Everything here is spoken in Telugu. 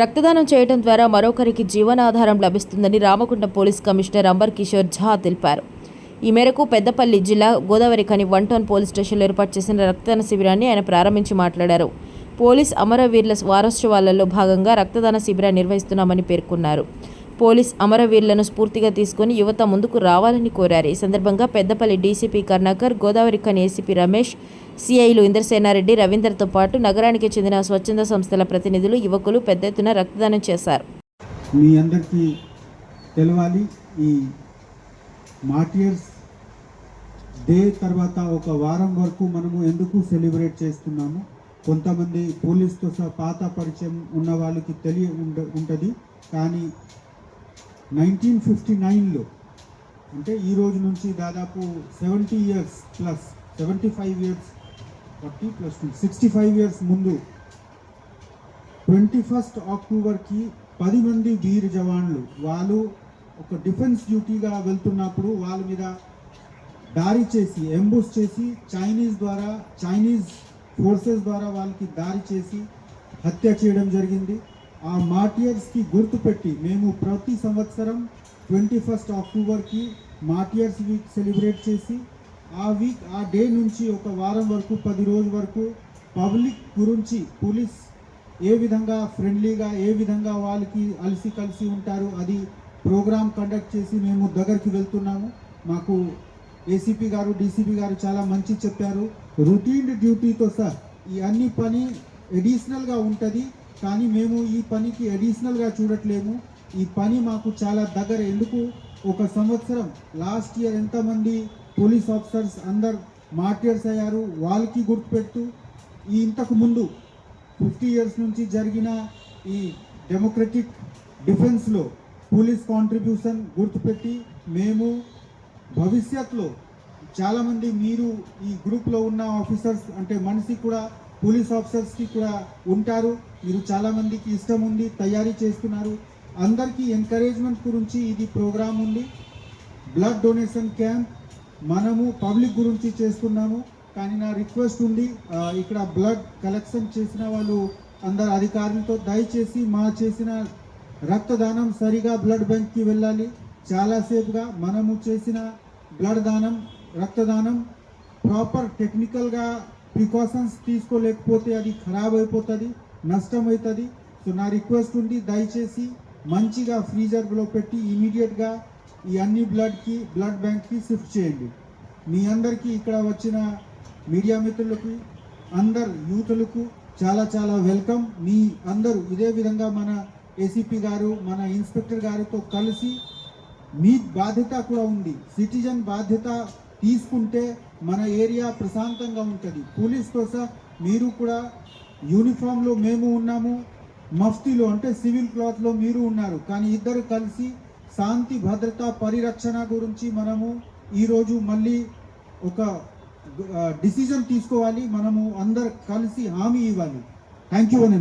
రక్తదానం చేయడం ద్వారా మరొకరికి జీవనాధారం లభిస్తుందని రామగుండం పోలీస్ కమిషనర్ అంబర్ కిషోర్ ఝా తెలిపారు. ఈ మేరకు పెద్దపల్లి జిల్లా Godavari Khani one town police స్టేషన్లో ఏర్పాటు చేసిన రక్తదాన శిబిరాన్ని ఆయన ప్రారంభించి మాట్లాడారు. పోలీస్ అమరవీరుల వారోత్సవాలలో భాగంగా రక్తదాన శిబిరాన్ని నిర్వహిస్తున్నామని పేర్కొన్నారు. పోలీస్ అమరవీరులను స్ఫూర్తిగా తీసుకుని యువత ముందుకు రావాలని కోరారు. ఈ సందర్భంగా పెద్దపల్లి డీసీపీ కర్ణాకర్ గోదావరి ఖని ఏసీపీ రమేష్ సిఐలు ఇంద్రసేనారెడ్డి రవీందర్తో పాటు నగరానికి చెందిన స్వచ్ఛంద సంస్థల ప్రతినిధులు యువకులు పెద్ద ఎత్తున రక్తదానం చేశారు. మీ అందరికీ తెలవాలి ఈ మార్టియర్స్ డే తర్వాత ఒక వారం వరకు మనము ఎందుకు సెలబ్రేట్ చేస్తున్నాము? కొంతమంది పోలీస్తో సహా పాత పరిచయం ఉన్న వాళ్ళకి తెలియ ఉండ ఉంటుంది. కానీ నైన్టీన్ ఫిఫ్టీ నైన్లో అంటే ఈ రోజు నుంచి దాదాపు seventy years plus seventy five years forty plus sixty five years ముందు ట్వంటీ ఫస్ట్ అక్టోబర్కి పది మంది వీర్ జవాన్లు వాళ్ళు ఒక డిఫెన్స్ డ్యూటీగా వెళ్తున్నప్పుడు వాళ్ళ మీద దారి చేసి ఎంబోస్ చేసి చైనీస్ ద్వారా చైనీస్ ఫోర్సెస్ ద్వారా వాళ్ళకి దారి చేసి హత్య చేయడం జరిగింది. ఆ మార్టియర్స్కి గుర్తుపెట్టి మేము ప్రతి సంవత్సరం ట్వంటీ ఫస్ట్ అక్టోబర్కి మార్టియర్స్ వీక్ సెలబ్రేట్ చేసి ఆ వీక్ ఆ డే నుంచి ఒక వారం వరకు పది రోజుల వరకు పబ్లిక్ గురించి పోలీస్ ఏ విధంగా ఫ్రెండ్లీగా ఏ విధంగా వాళ్ళకి అలిసి కలిసి ఉంటారు అది ప్రోగ్రామ్ కండక్ట్ చేసి మేము దగ్గరికి వెళ్తున్నాము. మాకు ఏసీపీ గారు డీసీపీ గారు చాలా మంచి చెప్పారు. రొటీన్ డ్యూటీతో సార్ ఈ అన్ని పని ఎడిషనల్గా ఉంటుంది. కానీ మేము ఈ పనికి ఎడిషనల్గా చూడట్లేము. ఈ పని మాకు చాలా దగ్గర. ఎందుకు? ఒక సంవత్సరం లాస్ట్ ఇయర్ ఎంతమంది పోలీస్ ఆఫీసర్స్ అందరు మార్టియర్స్ అయ్యారు? వాళ్ళకి గుర్తుపెడుతూ ఈ ఇంతకు ముందు ఫిఫ్టీ ఇయర్స్ నుంచి జరిగిన ఈ డెమోక్రటిక్ డిఫెన్స్లో పోలీస్ కాంట్రిబ్యూషన్ గుర్తుపెట్టి మేము భవిష్యత్తులో చాలామంది మీరు ఈ గ్రూప్లో ఉన్న ఆఫీసర్స్ అంటే మనిషి కూడా పోలీస్ ఆఫీసర్స్కి కూడా ఉంటారు. మీరు చాలామందికి ఇష్టం ఉంది తయారీ చేస్తున్నారు. అందరికీ ఎంకరేజ్మెంట్ గురించి ఇది ప్రోగ్రాం ఉంది. బ్లడ్ డొనేషన్ క్యాంప్ మనము పబ్లిక్ గురించి చేస్తున్నాము. కానీ నా రిక్వెస్ట్ ఉంది ఇక్కడ బ్లడ్ కలెక్షన్ చేసిన వాళ్ళు అందరు అధికారులతో దయచేసి మా చేసిన రక్తదానం సరిగా బ్లడ్ బ్యాంక్కి వెళ్ళాలి. చాలాసేపుగా మనము చేసిన బ్లడ్ దానం రక్తదానం ప్రాపర్ టెక్నికల్గా ప్రికాషన్స్ తీసుకోలేకపోతే అది ఖరాబ్ అయిపోతుంది నష్టం అవుతుంది సో నా రిక్వెస్ట్ ఉంది దయచేసి మంచిగా ఫ్రీజర్లో పెట్టి ఇమీడియట్గా ఈ అన్ని బ్లడ్కి బ్లడ్ బ్యాంక్కి షిఫ్ట్ చేయండి మీ అందరికీ ఇక్కడ వచ్చిన మీడియా మిత్రులకు అందరు యూతులకు చాలా చాలా వెల్కమ్ మీ అందరూ ఇదే విధంగా మన ఏసీపీ గారు మన ఇన్స్పెక్టర్ గారితో కలిసి మీ బాధ్యత కూడా ఉంది సిటిజన్ బాధ్యత తీసుకుంటే మన ఏరియా ప్రశాంతంగా ఉంటుంది. పోలీస్ కోసం మీరు కూడా యూనిఫామ్లో మేము ఉన్నాము మఫ్తీలో అంటే సివిల్ క్లాత్లో మీరు ఉన్నారు. కానీ ఇద్దరు కలిసి శాంతి భద్రత పరిరక్షణ గురించి మనము ఈరోజు మళ్ళీ ఒక డిసిజన్ తీసుకోవాలి. మనము అందరు కలిసి హామీ ఇవ్వాలి. థ్యాంక్ యూ అని